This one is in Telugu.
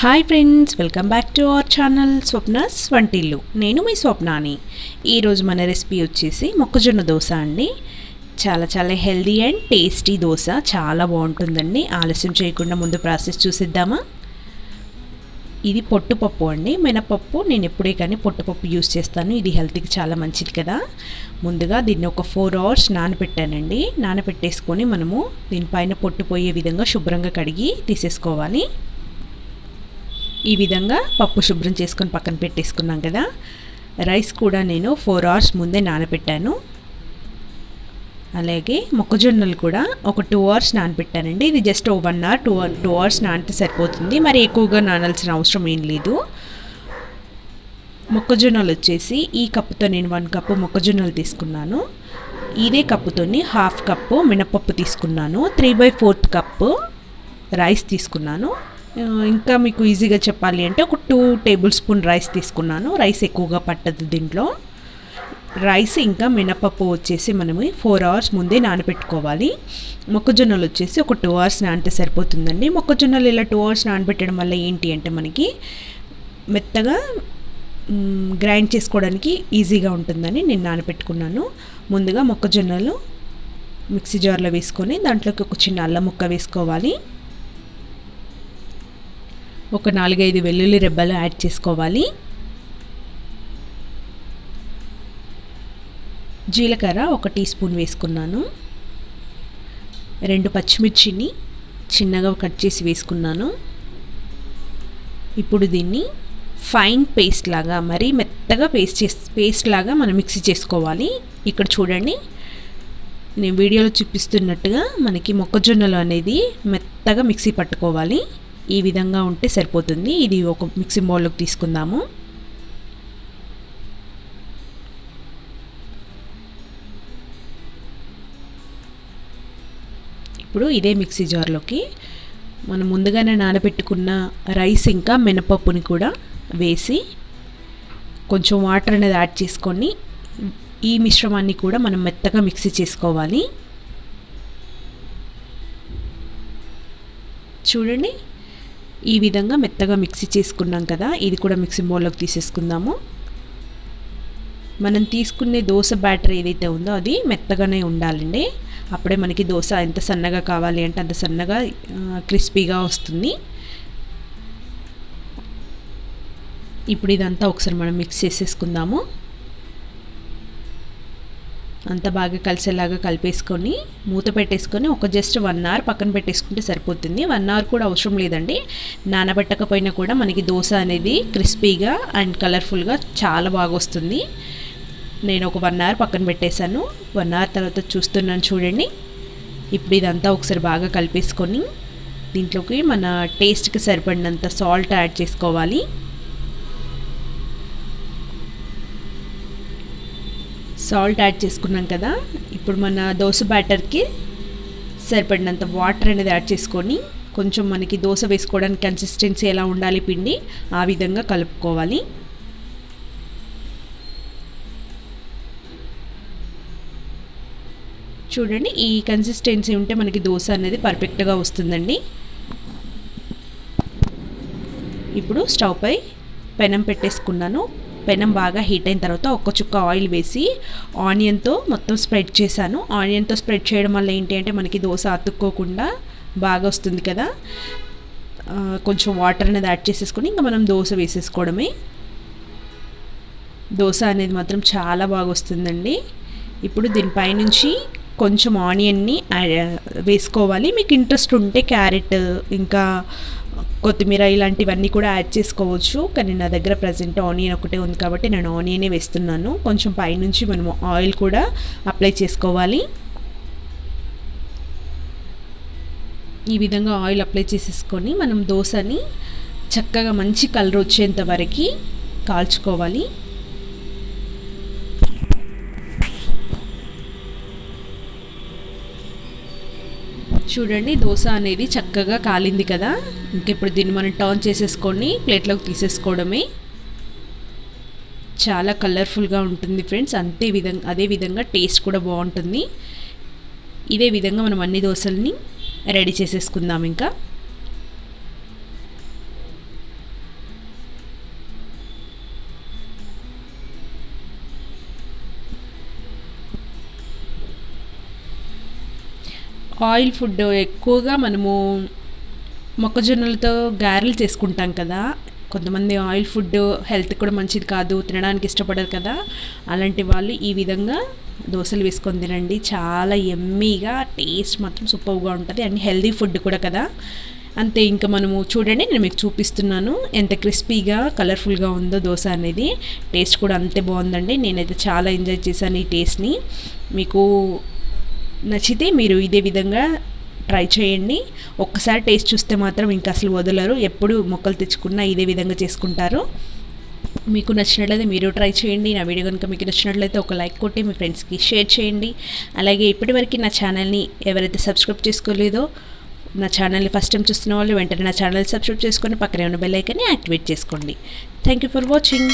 Hi friends welcome back to our channel Swapna's వంటిల్లు నేను మీ స్వప్నాని. ఈరోజు మన రెసిపీ వచ్చేసి మొక్కజొన్న దోశ అండి. చాలా చాలా హెల్దీ అండ్ టేస్టీ దోశ. చాలా బాగుంటుందండి. ఆలస్యం చేయకుండా ముందు ప్రాసెస్ చూసిద్దామా? ఇది పొట్టుపప్పు అండి. మినపప్పు నేను ఎప్పుడే కానీ పొట్టుపప్పు యూస్ చేస్తాను. ఇది హెల్త్కి చాలా మంచిది కదా. ముందుగా దీన్ని ఒక ఫోర్ అవర్స్ నానబెట్టానండి నానబెట్టేసుకొని మనము దీనిపైన పొట్టు పోయే విధంగా శుభ్రంగా కడిగి తీసేసుకోవాలి. ఈ విధంగా పప్పు శుభ్రం చేసుకొని పక్కన పెట్టేసుకున్నాం కదా. రైస్ కూడా నేను ఫోర్ అవర్స్ ముందే నానబెట్టాను. అలాగే మొక్కజొన్నలు కూడా ఒక టూ అవర్స్ నానబెట్టానండి. ఇది జస్ట్ ఓ one hour two two hours నానితే సరిపోతుంది. మరి ఎక్కువగా నానాల్సిన అవసరం ఏం లేదు. మొక్కజొన్నలు వచ్చేసి ఈ కప్పుతో నేను వన్ కప్పు మొక్కజొన్నలు తీసుకున్నాను. ఇదే కప్పుతోని హాఫ్ కప్పు మినపప్పు తీసుకున్నాను. Three by fourth cup rice తీసుకున్నాను. ఇంకా మీకు ఈజీగా చెప్పాలి అంటే ఒక టూ టేబుల్ స్పూన్ రైస్ తీసుకున్నాను. రైస్ ఎక్కువగా పట్టదు దీంట్లో. రైస్ ఇంకా మినపప్పు వచ్చేసి మనము ఫోర్ అవర్స్ ముందే నానబెట్టుకోవాలి. మొక్కజొన్నలు వచ్చేసి ఒక టూ అవర్స్ నానితే సరిపోతుందండి. మొక్కజొన్నలు ఇలా టూ అవర్స్ నానబెట్టడం వల్ల ఏంటి అంటే మనకి మెత్తగా గ్రైండ్ చేసుకోవడానికి ఈజీగా ఉంటుందని నేను నానబెట్టుకున్నాను. ముందుగా మొక్కజొన్నలు మిక్సీ జార్లో వేసుకొని దాంట్లోకి ఒక చిన్న అల్లం ముక్క వేసుకోవాలి. ఒక నాలుగైదు వెల్లుల్లి రెబ్బలు యాడ్ చేసుకోవాలి. జీలకర్ర ఒక టీ స్పూన్ వేసుకున్నాను. రెండు పచ్చిమిర్చిని చిన్నగా కట్ చేసి వేసుకున్నాను. ఇప్పుడు దీన్ని ఫైన్ పేస్ట్ లాగా మరీ మెత్తగా పేస్ట్ చేసి పేస్ట్ లాగా మనం మిక్సీ చేసుకోవాలి. ఇక్కడ చూడండి నేను వీడియోలో చూపిస్తున్నట్టుగా మనకి మొక్కజొన్నలు అనేది మెత్తగా మిక్సీ పట్టుకోవాలి. ఈ విధంగా ఉంటే సరిపోతుంది. ఇది ఒక మిక్సీ బౌల్లోకి తీసుకుందాము. ఇప్పుడు ఇదే మిక్సీ జార్లోకి మనం ముందుగానే నానబెట్టుకున్న రైస్ ఇంకా మినపప్పుని కూడా వేసి కొంచెం వాటర్ అనేది యాడ్ చేసుకొని ఈ మిశ్రమాన్ని కూడా మనం మెత్తగా మిక్సీ చేసుకోవాలి. చూడండి ఈ విధంగా మెత్తగా మిక్సీ చేసుకున్నాం కదా ఇది కూడా మిక్సీ బౌల్లోకి తీసేసుకుందాము. మనం తీసుకునే దోశ బ్యాటర్ ఏదైతే ఉందో అది మెత్తగానే ఉండాలండి. అప్పుడే మనకి దోశ ఎంత సన్నగా కావాలి అంటే అంత సన్నగా క్రిస్పీగా వస్తుంది. ఇప్పుడు ఇదంతా ఒకసారి మనం మిక్స్ చేసేసుకుందాము. అంత బాగా కలిసేలాగా కలిపేసుకొని మూత పెట్టేసుకొని ఒక జస్ట్ వన్ అవర్ పక్కన పెట్టేసుకుంటే సరిపోతుంది. వన్ అవర్ కూడా అవసరం లేదండి. నానబెట్టకపోయినా కూడా మనకి దోశ అనేది క్రిస్పీగా అండ్ కలర్ఫుల్గా చాలా బాగా వస్తుంది. నేను ఒక వన్ అవర్ పక్కన పెట్టేశాను. వన్ అవర్ తర్వాత చూస్తున్నాను చూడండి. ఇప్పుడు ఇదంతా ఒకసారి బాగా కలిపేసుకొని దీంట్లోకి మన టేస్ట్కి సరిపడినంత సాల్ట్ యాడ్ చేసుకోవాలి. సాల్ట్ యాడ్ చేసుకున్నాం కదా. ఇప్పుడు మన దోశ బ్యాటర్కి సరిపడినంత వాటర్ అనేది యాడ్ చేసుకొని కొంచెం మనకి దోశ వేసుకోవడానికి కన్సిస్టెన్సీ ఎలా ఉండాలి పిండి ఆ విధంగా కలుపుకోవాలి. చూడండి ఈ కన్సిస్టెన్సీ ఉంటే మనకి దోశ అనేది పర్ఫెక్ట్గా వస్తుందండి. ఇప్పుడు స్టవ్ పై పెనం పెట్టేసుకున్నాను. పెనం బాగా హీట్ అయిన తర్వాత ఒక్క చుక్క ఆయిల్ వేసి ఆనియన్తో మొత్తం స్ప్రెడ్ చేశాను. ఆనియన్తో స్ప్రెడ్ చేయడం వల్ల ఏంటి అంటే మనకి దోశ అతుక్కోకుండా బాగా వస్తుంది కదా. కొంచెం వాటర్ అనేది యాడ్ చేసేసుకొని ఇంకా మనం దోశ వేసేసుకోవడమే. దోశ అనేది మాత్రం చాలా బాగా వస్తుందండి. ఇప్పుడు దీనిపైనుంచి కొంచెం ఆనియన్ని వేసుకోవాలి. మీకు ఇంట్రెస్ట్ ఉంటే క్యారెట్ ఇంకా కొత్తిమీర ఇలాంటివన్నీ కూడా యాడ్ చేసుకోవచ్చు. కానీ నా దగ్గర ప్రజెంట్ ఆనియన్ ఒకటే ఉంది కాబట్టి నేను ఆనియనే వేస్తున్నాను. కొంచెం పైనుంచి మనము ఆయిల్ కూడా అప్లై చేసుకోవాలి. ఈ విధంగా ఆయిల్ అప్లై చేసేసుకొని మనం దోశని చక్కగా మంచి కలర్ వచ్చేంత వరకు కాల్చుకోవాలి. చూడండి దోశ అనేది చక్కగా కాలింది కదా. ఇంకెప్పుడు దీన్ని మనం టర్న్ చేసేసుకొని ప్లేట్లోకి తీసేసుకోవడమే. చాలా కలర్ఫుల్గా ఉంటుంది ఫ్రెండ్స్. అంతే విధంగా అదే విధంగా టేస్ట్ కూడా బాగుంటుంది. ఇదే విధంగా మనం అన్ని దోశల్ని రెడీ చేసేసుకుందాం ఇంకా. ఆయిల్ ఫుడ్ ఎక్కువగా మనము మొక్కజొన్నలతో గారెలు చేసుకుంటాం కదా. కొంతమంది ఆయిల్ ఫుడ్ హెల్త్ కూడా మంచిది కాదు తినడానికి ఇష్టపడరు కదా. అలాంటి వాళ్ళు ఈ విధంగా దోశలు వేసుకొని తినండి. చాలా ఎమ్మీగా టేస్ట్ మాత్రం సూపర్గా ఉంటుంది. అండ్ హెల్దీ ఫుడ్ కూడా కదా. అంతే ఇంకా మనము చూడండి నేను మీకు చూపిస్తున్నాను ఎంత క్రిస్పీగా కలర్ఫుల్గా ఉందో దోశ అనేది. టేస్ట్ కూడా అంతే బాగుందండి. నేనైతే చాలా ఎంజాయ్ చేశాను ఈ టేస్ట్ని. మీకు నచ్చితే మీరు ఇదే విధంగా ట్రై చేయండి. ఒక్కసారి టేస్ట్ చూస్తే మాత్రం ఇంకా అసలు వదలరు. ఎప్పుడు మొక్కలు తెచ్చుకున్నా ఇదే విధంగా చేసుకుంటారు. మీకు నచ్చినట్లయితే మీరు ట్రై చేయండి. నా వీడియో కనుక మీకు నచ్చినట్లయితే ఒక లైక్ కొట్టి మీ ఫ్రెండ్స్కి షేర్ చేయండి. అలాగే ఇప్పటివరకు నా ఛానల్ని ఎవరైతే సబ్స్క్రైబ్ చేసుకోలేదో నా ఛానల్ని ఫస్ట్ టైం చూస్తున్న వాళ్ళు వెంటనే నా ఛానల్ సబ్స్క్రైబ్ చేసుకొని పక్కనే ఉన్న బెల్ ఐకన్ని యాక్టివేట్ చేసుకోండి. Thank you for watching.